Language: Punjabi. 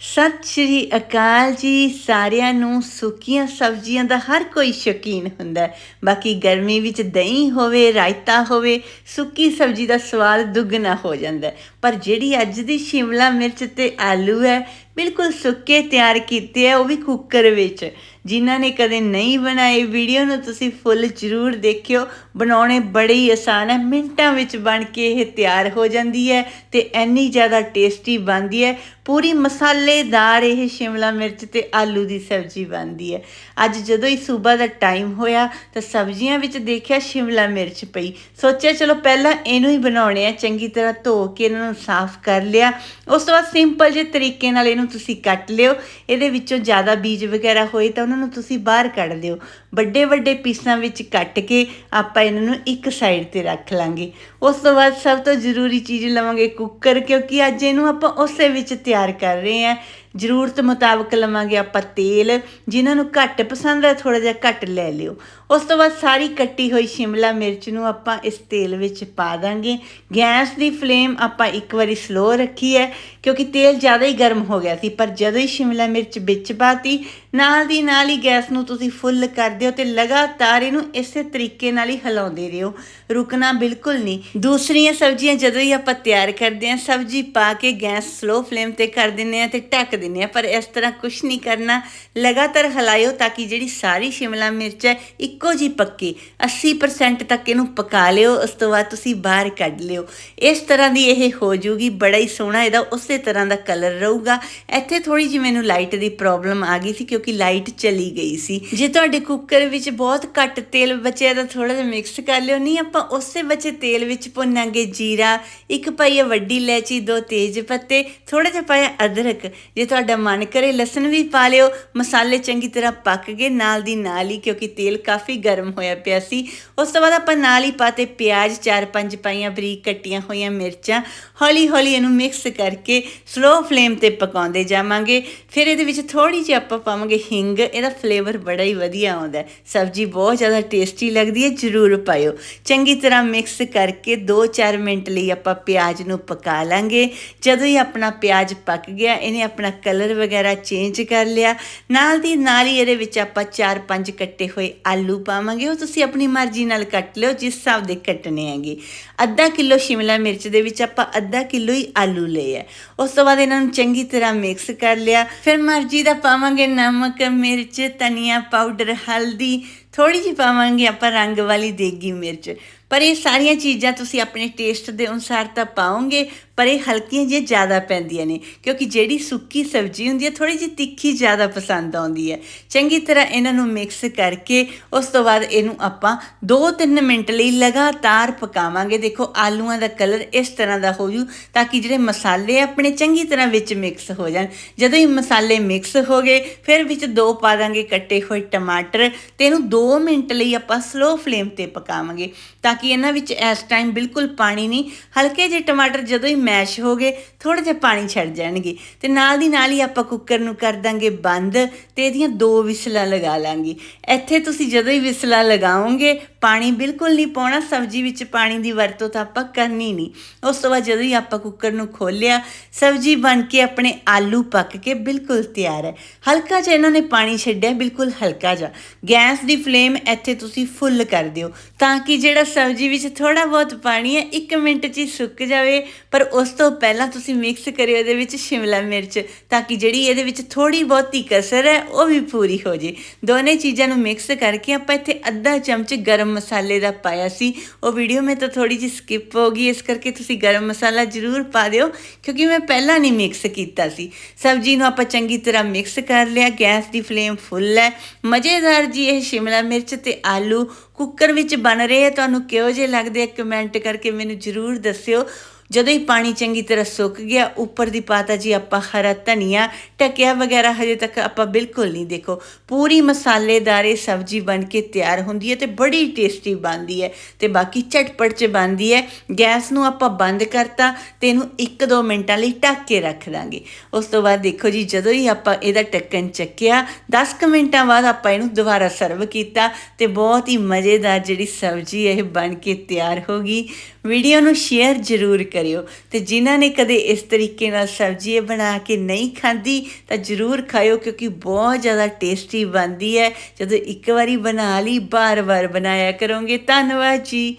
ਸਤਿ ਸ਼੍ਰੀ ਅਕਾਲ ਜੀ। ਸਾਰਿਆਂ ਨੂੰ ਸੁੱਕੀਆਂ ਸਬਜ਼ੀਆਂ ਦਾ ਹਰ ਕੋਈ ਸ਼ੌਕੀਨ ਹੁੰਦਾ ਹੈ। ਬਾਕੀ ਗਰਮੀ ਵਿੱਚ ਦਹੀਂ ਹੋਵੇ, ਰਾਇਤਾ ਹੋਵੇ, ਸੁੱਕੀ ਸਬਜ਼ੀ ਦਾ ਸਵਾਦ ਦੁੱਗਣਾ ਹੋ ਜਾਂਦਾ ਪਰ ਜਿਹੜੀ ਅੱਜ ਦੀ ਸ਼ਿਮਲਾ ਮਿਰਚ ਤੇ ਆਲੂ ਹੈ ਬਿਲਕੁਲ ਸੁੱਕੇ ਤਿਆਰ ਕੀਤੇ ਹੈ ਉਹ ਵੀ ਕੁੱਕਰ ਵਿੱਚ। ਜਿਨ੍ਹਾਂ ਨੇ ਕਦੇ ਨਹੀਂ ਬਣਾਏ ਵੀਡੀਓ ਨੂੰ ਤੁਸੀਂ ਫੁੱਲ ਜ਼ਰੂਰ ਦੇਖਿਓ। ਬਣਾਉਣੇ ਬੜੇ ਹੀ ਆਸਾਨ ਹੈ ਮਿੰਟਾਂ ਵਿੱਚ ਬਣ ਕੇ ਇਹ ਤਿਆਰ ਹੋ ਜਾਂਦੀ ਹੈ ਤੇ ਇੰਨੀ ਜ਼ਿਆਦਾ ਟੇਸਟੀ ਬਣਦੀ ਹੈ। ਪੂਰੀ ਮਸਾਲੇਦਾਰ ਇਹ ਸ਼ਿਮਲਾ ਮਿਰਚ ਤੇ ਆਲੂ ਦੀ ਸਬਜ਼ੀ ਬਣਦੀ ਹੈ। ਅੱਜ ਜਦੋਂ ਹੀ ਸੂਬਾ ਦਾ ਟਾਈਮ ਹੋਇਆ ਤਾਂ ਸਬਜ਼ੀਆਂ ਵਿੱਚ ਦੇਖਿਆ ਸ਼ਿਮਲਾ ਮਿਰਚ ਪਈ। ਸੋਚਿਆ ਚਲੋ ਪਹਿਲਾਂ ਇਹਨੂੰ ਹੀ ਬਣਾਉਣੇ ਆ, ਚੰਗੀ ਤਰ੍ਹਾਂ ਧੋ ਕੇ ਇਹਨਾਂ ਨੂੰ ਸਾਫ਼ ਕਰ ਲਿਆ। ਉਸ ਤੋਂ ਬਾਅਦ ਸਿੰਪਲ ਜਿਹੇ ਤਰੀਕੇ ਨਾਲ ਇਹਨੂੰ ਤੁਸੀਂ ਕੱਟ ਲਿਓ, ਇਹਦੇ ਵਿੱਚੋਂ ਜ਼ਿਆਦਾ ਬੀਜ ਵਗੈਰਾ ਹੋਏ ਤਾਂ ਉਹਨਾਂ ਨੂੰ ਤੁਸੀਂ ਬਾਹਰ ਕੱਢ ਦਿਓ ਵੱਡੇ ਵੱਡੇ ਪੀਸਾਂ ਵਿੱਚ ਕੱਟ ਕੇ ਆਪਾਂ ਇਹਨਾਂ ਨੂੰ ਇੱਕ ਸਾਈਡ ਤੇ ਰੱਖ ਲਾਂਗੇ। ਉਸ ਤੋਂ ਬਾਅਦ ਸਭ ਤੋਂ ਜ਼ਰੂਰੀ ਚੀਜ਼ ਲਵਾਂਗੇ ਕੁੱਕਰ ਕਿਉਂਕਿ ਅੱਜ ਇਹਨੂੰ ਆਪਾਂ ਉਸੇ ਵਿੱਚ ਤਿਆਰ ਕਰ ਰਹੇ ਹਾਂ। ਜ਼ਰੂਰਤ ਮੁਤਾਬਕ ਲਵਾਂਗੇ ਆਪਾਂ ਤੇਲ, ਜਿਨ੍ਹਾਂ ਨੂੰ ਘੱਟ ਪਸੰਦ ਹੈ ਥੋੜਾ ਜਿਹਾ ਘੱਟ ਲੈ ਲਿਓ। ਉਸ ਤੋਂ ਬਾਅਦ ਸਾਰੀ ਕੱਟੀ ਹੋਈ ਸ਼ਿਮਲਾ ਮਿਰਚ ਨੂੰ ਆਪਾਂ ਇਸ ਤੇਲ ਵਿੱਚ ਪਾ ਦਾਂਗੇ। ਗੈਸ ਦੀ ਫਲੇਮ ਆਪਾਂ ਇੱਕ ਵਾਰੀ ਸਲੋ ਰੱਖੀ ਹੈ, ਕਿਉਂਕਿ ਤੇਲ ਜ਼ਿਆਦਾ ਹੀ ਗਰਮ ਹੋ ਗਿਆ ਸੀ, ਪਰ ਜਦੋਂ ਹੀ ਸ਼ਿਮਲਾ ਮਿਰਚ ਵਿੱਚ ਪਾਤੀ, ਨਾਲ ਦੀ ਨਾਲ ਹੀ ਗੈਸ ਨੂੰ ਤੁਸੀਂ ਫੁੱਲ ਕਰ ਦਿਓ ਤੇ ਲਗਾਤਾਰ ਇਹਨੂੰ ਇਸੇ ਤਰੀਕੇ ਨਾਲ ਹੀ ਹਿਲਾਉਂਦੇ ਰਹੋ। ਰੁਕਣਾ ਬਿਲਕੁਲ ਨਹੀਂ। ਦੂਸਰੀਆਂ ਸਬਜ਼ੀਆਂ ਜਦੋਂ ਹੀ ਆਪਾਂ ਤਿਆਰ ਕਰਦੇ ਹਾਂ, ਸਬਜ਼ੀ ਪਾ ਕੇ ਗੈਸ ਸਲੋ ਫਲੇਮ ਤੇ ਕਰ ਦਿੰਨੇ ਆ ਤੇ ਢੱਕ ਦਿੰਨੇ ਆ, ਪਰ ਇਸ ਤਰ੍ਹਾਂ ਕੁਝ ਨਹੀਂ ਕਰਨਾ। ਲਗਾਤਾਰ ਹਿਲਾਇਓ ਤਾਂ ਕਿ ਜਿਹੜੀ ਸਾਰੀ ਸ਼ਿਮਲਾ ਮਿਰਚ ਹੈ, ਇੱਕੋ ਜੀ ਪੱਕੇ। 80% ਤੱਕ ਇਹਨੂੰ ਪਕਾ ਲਿਓ, ਉਸ ਤੋਂ ਬਾਅਦ ਤੁਸੀਂ ਬਾਹਰ ਕੱਢ ਲਿਓ। ਇਸ ਤਰ੍ਹਾਂ ਦੀ ਇਹ ਹੋ ਜੂਗੀ, ਬੜਾ ਹੀ ਸੋਹਣਾ ਇਹਦਾ, ਉਸੇ ਤਰ੍ਹਾਂ ਦਾ ਕਲਰ ਰਹੂਗਾ। ਇੱਥੇ ਥੋੜੀ ਜਿਹੀ ਮੈਨੂੰ ਲਾਈਟ ਦੀ ਪ੍ਰੋਬਲਮ ਆ ਗਈ ਸੀ, ਕਿਉਂਕਿ ਲਾਈਟ ਚਲੀ ਗਈ ਸੀ। ਜੇ ਤੁਹਾਡੇ ਕੁੱਕਰ ਵਿੱਚ ਬਹੁਤ ਘੱਟ ਤੇਲ ਬਚਿਆ ਤਾਂ ਥੋੜਾ ਜਿਹਾ ਮਿਕਸ ਕਰ ਲਿਓ। ਨਹੀਂ, ਆਪਾਂ ਉਸੇ ਬਚੇ ਤੇਲ ਵਿੱਚ ਭੁੰਨਾਂਗੇ ਜੀਰਾ, ਇੱਕ ਪਾਈਏ ਵੱਡੀ ਇਲਾਇਚੀ, ਦੋ ਤੇਜ ਪੱਤੇ ਥੋੜਾ ਜਿਹਾ ਪਾਇਆ ਅਦਰਕ। ਜੇ ਤੁਹਾਡਾ ਮਨ ਕਰੇ, ਲਸਣ ਵੀ ਪਾ ਲਿਓ। ਮਸਾਲੇ ਚੰਗੀ ਤਰ੍ਹਾਂ ਪੱਕ ਗਏ, ਨਾਲ ਦੀ ਨਾਲ ਹੀ, ਕਿਉਂਕਿ ਤੇਲ ਕਾਫੀ ਗਰਮ ਹੋਇਆ ਪਿਆ ਸੀ। ਉਸ ਤੋਂ ਬਾਅਦ ਆਪਾਂ ਨਾਲ ਹੀ ਪਾਤੇ ਪਿਆਜ਼, ਚਾਰ ਪੰਜ ਪਾਈਆਂ ਬਰੀਕ ਕੱਟੀਆਂ ਹੋਈਆਂ ਮਿਰਚਾਂ। ਹੌਲੀ ਹੌਲੀ ਇਹਨੂੰ ਮਿਕਸ ਕਰਕੇ ਸਲੋ ਫਲੇਮ ਤੇ ਪਕਾਉਂਦੇ ਜਾਵਾਂਗੇ। ਫਿਰ ਇਹਦੇ ਵਿੱਚ ਥੋੜੀ ਜਿਹੀ ਆਪਾਂ ਪਾਵਾਂਗੇ ਹਿੰਗ, ਇਹਦਾ ਫਲੇਵਰ ਬੜਾ ਹੀ ਵਧੀਆ ਆਉਂਦਾ। ਸਬਜ਼ੀ ਬਹੁਤ ਜ਼ਿਆਦਾ ਟੇਸਟੀ ਲੱਗਦੀ ਹੈ, ਜਰੂਰ ਪਾਇਓ। ਚੰਗੀ ਤਰ੍ਹਾਂ ਮਿਕਸ ਕਰਕੇ 2-4 ਮਿੰਟ ਲਈ ਆਪਾਂ ਪਿਆਜ਼ ਨੂੰ ਪਕਾ ਲਾਂਗੇ। ਜਦੋਂ ਹੀ ਆਪਣਾ ਪਿਆਜ਼ ਪੱਕ ਗਿਆ, ਇਹਨੇ ਆਪਣਾ ਕਲਰ ਵਗੈਰਾ ਚੇਂਜ ਕਰ ਲਿਆ। ਨਾਲ ਦੀ ਨਾਲ ਹੀ ਇਹਦੇ ਵਿੱਚ ਆਪਾਂ 4-5 ਕੱਟੇ ਹੋਏ ਆਲੂ ਪਾਵਾਂਗੇ। ਉਹ ਤੁਸੀਂ ਆਪਣੀ ਮਰਜ਼ੀ ਨਾਲ ਕੱਟ ਲਿਓ, ਜਿਸ ਹਿਸਾਬ ਦੇ ਕੱਟਣੇ ਹੈਗੇ। ਅੱਧਾ ਕਿਲੋ ਸ਼ਿਮਲਾ ਮਿਰਚ ਦੇ ਵਿੱਚ ਆਪਾਂ ਅੱਧਾ ਕਿਲੋ ਹੀ ਆਲੂ ਲਏ ਆ। ਉਸ ਤੋਂ ਬਾਅਦ ਇਹਨਾਂ ਨੂੰ ਚੰਗੀ ਤਰ੍ਹਾਂ ਮਿਕਸ ਕਰ ਲਿਆ। ਫਿਰ ਮਰਜ਼ੀ ਦਾ ਪਾਵਾਂਗੇ ਨਮਕ, ਮਿਰਚ, ਧਨੀਆ ਪਾਊਡਰ, ਹਲਦੀ। ਥੋੜੀ ਜਿਹੀ ਪਾਵਾਂਗੇ ਆਪਾਂ ਰੰਗ ਵਾਲੀ ਦੇਗੀ ਮਿਰਚ। ਪਰ ਇਹ ਸਾਰੀਆਂ ਚੀਜ਼ਾਂ ਤੁਸੀਂ ਆਪਣੇ ਟੇਸਟ ਦੇ ਅਨੁਸਾਰ ਤਾਂ ਪਾਓਗੇ। ਪਰ ਇਹ ਹਲਕੀਆਂ ਜਿਹੀਆਂ ਜ਼ਿਆਦਾ ਪੈਂਦੀਆਂ ਨੇ, ਕਿਉਂਕਿ ਜਿਹੜੀ ਸੁੱਕੀ ਸਬਜ਼ੀ ਹੁੰਦੀ ਹੈ ਥੋੜੀ ਜਿਹੀ ਤਿੱਖੀ ਜ਼ਿਆਦਾ ਪਸੰਦ ਆਉਂਦੀ ਹੈ। ਚੰਗੀ ਤਰ੍ਹਾਂ ਇਹਨਾਂ ਨੂੰ ਮਿਕਸ ਕਰਕੇ ਉਸ ਤੋਂ ਬਾਅਦ ਇਹਨੂੰ ਆਪਾਂ 2-3 ਮਿੰਟ ਲਈ ਲਗਾਤਾਰ ਪਕਾਵਾਂਗੇ। ਦੇਖੋ, ਆਲੂਆਂ ਦਾ ਕਲਰ ਇਸ ਤਰ੍ਹਾਂ ਦਾ ਹੋ ਜੂ ਤਾਂ ਕਿ ਜਿਹੜੇ ਮਸਾਲੇ ਆਪਣੇ ਚੰਗੀ ਤਰ੍ਹਾਂ ਵਿੱਚ ਮਿਕਸ ਹੋ ਜਾਣ। ਜਦੋਂ ਹੀ ਮਸਾਲੇ ਮਿਕਸ ਹੋ ਗਏ, ਫਿਰ ਵਿੱਚ ਦੋ ਪਾ ਦਾਂਗੇ ਕੱਟੇ ਹੋਏ ਟਮਾਟਰ ਤੇ ਇਹਨੂੰ 2 ਮਿੰਟ ਲਈ ਆਪਾਂ ਸਲੋ ਫਲੇਮ ਤੇ ਪਕਾਵਾਂਗੇ ਤਾਂ ਕਿ ਇਹਨਾਂ ਵਿੱਚ ਇਸ ਟਾਈਮ ਬਿਲਕੁਲ ਪਾਣੀ ਨਹੀਂ, ਹਲਕੇ ਜਿਹੇ ਟਮਾਟਰ ਜਦੋਂ ਹੀ ਮੈਸ਼ ਹੋ ਗਏ ਥੋੜਾ ਜਿਹਾ ਪਾਣੀ ਛੱਡ ਜਾਣਗੇ। ਤੇ ਨਾਲ ਦੀ ਨਾਲ ਹੀ ਆਪਾਂ ਕੁੱਕਰ ਨੂੰ ਕਰ ਦਾਂਗੇ ਬੰਦ ਤੇ ਇਹਦੀਆਂ ਦੋ ਵਿਸਲਾਂ ਲਗਾ ਲਾਂਗੇ। ਇੱਥੇ ਤੁਸੀਂ ਜਦੋਂ ਹੀ ਵਿਸਲਾਂ ਲਗਾਓਗੇ, ਪਾਣੀ ਬਿਲਕੁਲ ਨਹੀਂ ਪਾਉਣਾ, ਸਬਜ਼ੀ ਵਿੱਚ ਪਾਣੀ ਦੀ ਵਰਤੋਂ ਤਾਂ ਆਪਾਂ ਕਰਨੀ ਨਹੀਂ। ਉਸ ਤੋਂ ਬਾਅਦ ਜਦੋਂ ਹੀ ਆਪਾਂ ਕੁੱਕਰ ਨੂੰ ਖੋਲਿਆ ਸਬਜ਼ੀ ਬਣ ਕੇ ਆਪਣੇ ਆਲੂ ਪੱਕ ਕੇ ਬਿਲਕੁਲ ਤਿਆਰ ਹੈ। ਹਲਕਾ ਜਿਹਾ ਇਹਨਾਂ ਨੇ ਪਾਣੀ ਛੱਡਿਆ, ਬਿਲਕੁਲ ਹਲਕਾ ਜਿਹਾ। ਗੈਸ ਦੀ ਫਲੇਮ ਇੱਥੇ ਤੁਸੀਂ ਫੁੱਲ ਕਰ ਦਿਓ ਤਾਂ ਕਿ ਜਿਹੜਾ ਸਬਜ਼ੀ ਵਿੱਚ ਥੋੜਾ ਬਹੁਤ ਪਾਣੀ ਹੈ 1 ਮਿੰਟ 'ਚ ਹੀ ਸੁੱਕ ਜਾਵੇ, ਪਰ ਉਸ ਤੋਂ ਪਹਿਲਾਂ ਤੁਸੀਂ ਮਿਕਸ ਕਰਿਓ ਇਹਦੇ ਵਿੱਚ ਸ਼ਿਮਲਾ ਮਿਰਚ, ਤਾਂ ਕਿ ਜਿਹੜੀ ਇਹਦੇ ਵਿੱਚ ਥੋੜੀ ਬਹੁਤੀ ਕਸਰ ਹੈ, ਉਹ ਵੀ ਪੂਰੀ ਹੋ ਜੇ। ਦੋਨੇ ਚੀਜ਼ਾਂ ਨੂੰ ਮਿਕਸ ਕਰਕੇ ਆਪਾਂ ਇੱਥੇ ਅੱਧਾ ਚਮਚ ਗਰਮ ਮਸਾਲੇ ਦਾ ਪਾਇਆ ਸੀ। ਉਹ ਵੀਡੀਓ ਮੈਂ ਤਾਂ ਥੋੜੀ ਜਿਹੀ ਸਕਿਪ ਹੋ ਗਈ, ਇਸ ਕਰਕੇ ਤੁਸੀਂ ਗਰਮ ਮਸਾਲਾ ਜ਼ਰੂਰ ਪਾ ਦਿਓ, ਕਿਉਂਕਿ ਮੈਂ ਪਹਿਲਾਂ ਨਹੀਂ ਮਿਕਸ ਕੀਤਾ ਸੀ। ਸਬਜ਼ੀ ਨੂੰ ਆਪਾਂ ਚੰਗੀ ਤਰ੍ਹਾਂ ਮਿਕਸ ਕਰ ਲਿਆ, ਗੈਸ ਦੀ ਫਲੇਮ ਫੁੱਲ ਹੈ। ਮਜ਼ੇਦਾਰ ਜੀ ਇਹ ਸ਼ਿਮਲਾ ਮਿਰਚ ਤੇ ਆਲੂ ਕੁੱਕਰ ਵਿੱਚ ਬਣ ਰਹੇ ਆ। ਤੁਹਾਨੂੰ ਕਿਹੋ ਜਿਹੇ ਲੱਗਦੇ ਆ ਕਮੈਂਟ ਕਰਕੇ ਮੈਨੂੰ ਜ਼ਰੂਰ ਦੱਸਿਓ। ਜਦੋਂ ਹੀ ਪਾਣੀ ਚੰਗੀ ਤਰ੍ਹਾਂ ਸੁੱਕ ਗਿਆ, ਉੱਪਰ ਦੀ ਪਾਤਾ ਜੀ ਆਪਾਂ ਹਰਾ ਧਨੀਆ ਟਕਿਆ ਵਗੈਰਾ ਹਜੇ ਤੱਕ ਆਪਾਂ ਬਿਲਕੁਲ ਨਹੀਂ ਦੇਖੋ। ਪੂਰੀ ਮਸਾਲੇਦਾਰ ਇਹ ਸਬਜ਼ੀ ਬਣ ਕੇ ਤਿਆਰ ਹੁੰਦੀ ਹੈ ਤੇ ਬੜੀ ਟੇਸਟੀ ਬਣਦੀ ਹੈ ਤੇ ਬਾਕੀ ਝਟਪਟ ਚ ਬਣਦੀ ਹੈ। ਗੈਸ ਨੂੰ ਆਪਾਂ ਬੰਦ ਕਰਤਾ ਤੇ ਇਹਨੂੰ 1-2 ਮਿੰਟਾਂ ਲਈ ਢੱਕ ਕੇ ਰੱਖ ਦਾਂਗੇ। ਉਸ ਤੋਂ ਬਾਅਦ ਦੇਖੋ ਜੀ, ਜਦੋਂ ਹੀ ਆਪਾਂ ਇਹਦਾ ਢੱਕਣ ਚੱਕਿਆ 10 ਮਿੰਟਾਂ ਬਾਅਦ ਆਪਾਂ ਇਹਨੂੰ ਦੁਬਾਰਾ ਸਰਵ ਕੀਤਾ ਤੇ ਬਹੁਤ ਹੀ ਮਜ਼ੇਦਾਰ ਜਿਹੜੀ ਸਬਜ਼ੀ ਇਹ ਬਣ ਕੇ ਤਿਆਰ ਹੋ ਗਈ। ਵੀਡੀਓ ਨੂੰ ਸ਼ੇਅਰ ਜ਼ਰੂਰ ਕਰਿਓ। ਤੇ ਜਿਨ੍ਹਾਂ ਨੇ ਕਦੇ ਇਸ ਤਰੀਕੇ ਨਾਲ ਸਬਜ਼ੀ ਬਣਾ ਕੇ ਨਹੀਂ ਖਾਂਦੀ, ਤਾਂ ਜ਼ਰੂਰ ਖਾਇਓ, ਕਿਉਂਕਿ ਬਹੁਤ ਜ਼ਿਆਦਾ ਟੇਸਟੀ ਬਣਦੀ ਹੈ। ਜਦੋਂ ਇੱਕ ਵਾਰੀ ਬਣਾ ਲਈ, ਬਾਰ-ਬਾਰ ਬਣਾਇਆ ਕਰੋਗੇ। ਧੰਨਵਾਦ ਜੀ।